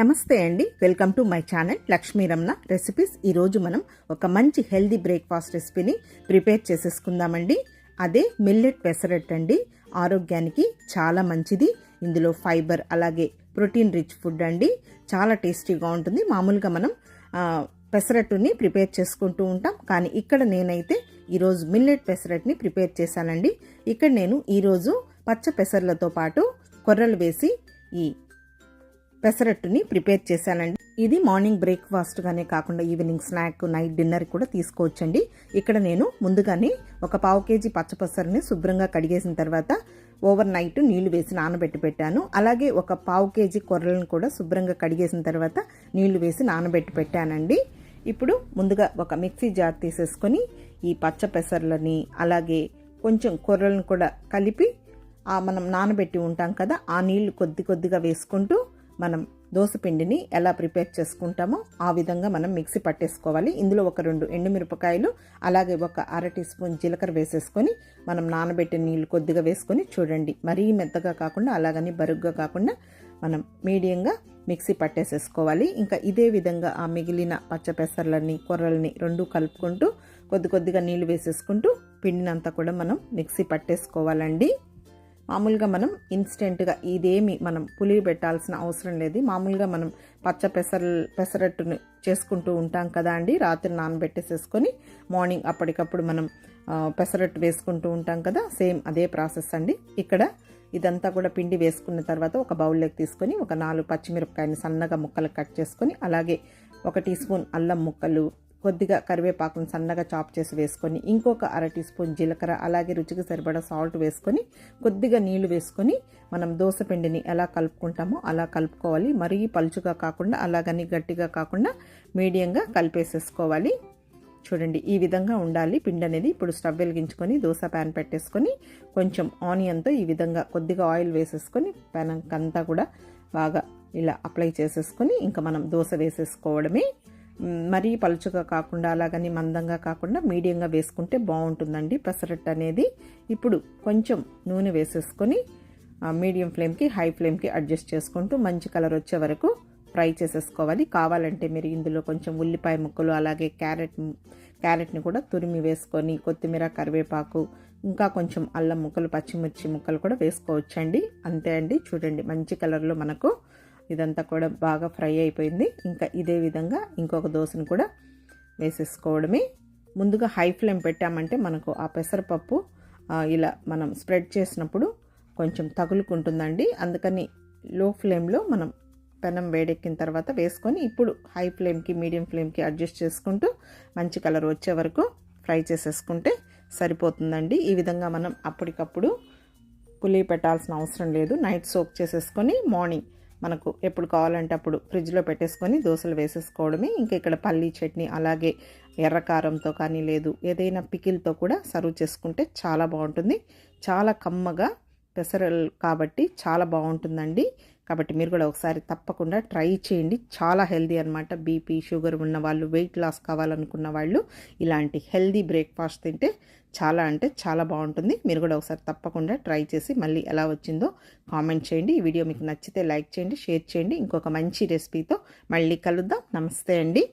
నమస్తే అండి. Welcome to my channel Lakshmi Ramana recipes. ఈరోజు మనం ఒక మంచి హెల్దీ బ్రేక్ఫాస్ట్ రెసిపీని ప్రిపేర్ చేసేసుకుందామండి. అదే మిల్లెట్ పెసరట్ అండి. ఆరోగ్యానికి చాలా మంచిది. ఇందులో ఫైబర్ అలాగే ప్రోటీన్ రిచ్ ఫుడ్ అండి. చాలా టేస్టీగా ఉంటుంది. మామూలుగా మనం పెసరట్టుని ప్రిపేర్ చేసుకుంటూ ఉంటాం. కానీ ఇక్కడ నేనైతే ఈరోజు మిల్లెట్ పెసరట్ని ప్రిపేర్ చేశానండి. ఇక్కడ నేను ఈరోజు పచ్చ పెసర్లతో పాటు కొర్రలు వేసి ఈ పెసరట్టుని ప్రిపేర్ చేశానండి. ఇది మార్నింగ్ బ్రేక్ఫాస్ట్గానే కాకుండా ఈవినింగ్ స్నాక్ నైట్ డిన్నర్ కూడా తీసుకోవచ్చండి. ఇక్కడ నేను ముందుగానే ఒక పావు కేజీ పచ్చపెసరని శుభ్రంగా కడిగేసిన తర్వాత ఓవర్ నైట్ నీళ్ళు వేసి నానబెట్టి పెట్టాను. అలాగే ఒక పావు కేజీ కొర్రలను కూడా శుభ్రంగా కడిగేసిన తర్వాత నీళ్ళు వేసి నానబెట్టి పెట్టానండి. ఇప్పుడు ముందుగా ఒక మిక్సీ జార్ తీసేసుకొని ఈ పచ్చ పెసర్లని అలాగే కొంచెం కొర్రలను కూడా కలిపి మనం నానబెట్టి ఉంటాం కదా ఆ నీళ్ళు కొద్ది కొద్దిగా వేసుకుంటూ మనం దోసపిండిని ఎలా ప్రిపేర్ చేసుకుంటామో ఆ విధంగా మనం మిక్సీ పట్టేసుకోవాలి. ఇందులో ఒక రెండు ఎండుమిరపకాయలు అలాగే ఒక అర టీ స్పూన్ జీలకర్ర వేసేసుకొని మనం నానబెట్టిన నీళ్ళు కొద్దిగా వేసుకొని చూడండి. మరీ మెత్తగా కాకుండా అలాగని బరుగ్గా కాకుండా మనం మీడియంగా మిక్సీ పట్టేసేసుకోవాలి. ఇంకా ఇదే విధంగా ఆ మిగిలిన పచ్చపెసర్లని కొర్రలని రెండు కలుపుకుంటూ కొద్ది కొద్దిగా నీళ్ళు వేసేసుకుంటూ పిండినంతా కూడా మనం మిక్సీ పట్టేసుకోవాలండి. మామూలుగా మనం ఇన్స్టెంట్గా ఇదేమి మనం పులి పెట్టాల్సిన అవసరం లేదు. మామూలుగా మనం పచ్చ పెసర పెసరట్టుని చేసుకుంటూ ఉంటాం కదా అండి. రాత్రి నానబెట్టేసేసుకొని మార్నింగ్ అప్పటికప్పుడు మనం పెసరట్టు వేసుకుంటూ ఉంటాం కదా సేమ్ అదే ప్రాసెస్ అండి. ఇక్కడ ఇదంతా కూడా పిండి వేసుకున్న తర్వాత ఒక బౌల్లోకి తీసుకొని ఒక నాలుగు పచ్చిమిరపకాయని సన్నగా ముక్కలు కట్ చేసుకొని అలాగే ఒక టీ స్పూన్ అల్లం ముక్కలు కొద్దిగా కరివేపాకును సన్నగా చాప్ చేసి వేసుకొని ఇంకొక అర టీ స్పూన్ జీలకర్ర అలాగే రుచికి సరిపడా సాల్ట్ వేసుకొని కొద్దిగా నీళ్ళు వేసుకొని మనం దోశ పిండిని ఎలా కలుపుకుంటామో అలా కలుపుకోవాలి. మరీ పలుచుగా కాకుండా అలాగని గట్టిగా కాకుండా మీడియంగా కలిపేసేసుకోవాలి. చూడండి ఈ విధంగా ఉండాలి పిండి అనేది. ఇప్పుడు స్టవ్ వెలిగించుకొని దోశ ప్యాన్ పెట్టేసుకొని కొంచెం ఆనియన్తో ఈ విధంగా కొద్దిగా ఆయిల్ వేసేసుకొని ప్యాన్ అంతా కూడా బాగా ఇలా అప్లై చేసేసుకొని ఇంకా మనం దోశ వేసేసుకోవడమే. మరీ పలుచగా కాకుండా అలాగని మందంగా కాకుండా మీడియంగా వేసుకుంటే బాగుంటుందండి. పెసరట్టు అనేది ఇప్పుడు కొంచెం నూనె వేసేసుకొని మీడియం ఫ్లేమ్కి హై ఫ్లేమ్కి అడ్జస్ట్ చేసుకుంటూ మంచి కలర్ వచ్చే వరకు ఫ్రై చేసేసుకోవాలి. కావాలంటే మీరు ఇందులో కొంచెం ఉల్లిపాయ ముక్కలు అలాగే క్యారెట్ క్యారెట్ని కూడా తురిమి వేసుకొని కొత్తిమీర కరివేపాకు ఇంకా కొంచెం అల్లం ముక్కలు పచ్చిమిర్చి ముక్కలు కూడా వేసుకోవచ్చండి. అంతే అండి. చూడండి మంచి కలర్లో మనకు ఇదంతా కూడా బాగా ఫ్రై అయిపోయింది. ఇంకా ఇదే విధంగా ఇంకొక దోశను కూడా వేసేసుకోవడమే. ముందుగా హై ఫ్లేమ్ పెట్టామంటే మనకు ఆ పెసరపప్పు ఇలా మనం స్ప్రెడ్ చేసినప్పుడు కొంచెం తగులుకుంటుందండి. అందుకని లో ఫ్లేమ్లో మనం పెనం వేడెక్కిన తర్వాత వేసుకొని ఇప్పుడు హై ఫ్లేమ్కి మీడియం ఫ్లేమ్కి అడ్జస్ట్ చేసుకుంటూ మంచి కలర్ వచ్చే వరకు ఫ్రై చేసేసుకుంటే సరిపోతుందండి. ఈ విధంగా మనం అప్పటికప్పుడు పులి పెట్టాల్సిన అవసరం లేదు. నైట్ సోక్ చేసేసుకొని మార్నింగ్ మనకు ఎప్పుడు కావాలంటే అప్పుడు ఫ్రిడ్జ్లో పెట్టేసుకొని దోశలు వేసేసుకోవడమే. ఇంకా ఇక్కడ పల్లీ చట్నీ అలాగే ఎర్రకారంతో కానీ లేదు ఏదైనా పికిల్తో కూడా సర్వ్ చేసుకుంటే చాలా బాగుంటుంది. చాలా కమ్మగా పెసరలు కాబట్టి చాలా బాగుంటుందండి. కాబట్టి మీరు కూడా ఒకసారి తప్పకుండా ట్రై చేయండి. చాలా హెల్దీ అనమాట బీపీ షుగర్ ఉన్న వాళ్ళు వెయిట్ లాస్ కావాలనుకున్న వాళ్ళు ఇలాంటి హెల్దీ బ్రేక్ఫాస్ట్ తింటే చాలా అంటే చాలా బాగుంటుంది. మీరు కూడా ఒకసారి తప్పకుండా ట్రై చేసి మళ్ళీ ఎలా వచ్చిందో కామెంట్ చేయండి. ఈ వీడియో మీకు నచ్చితే లైక్ చేయండి షేర్ చేయండి. ఇంకొక మంచి రెసిపీతో మళ్ళీ కలుద్దాం. నమస్తే అండి.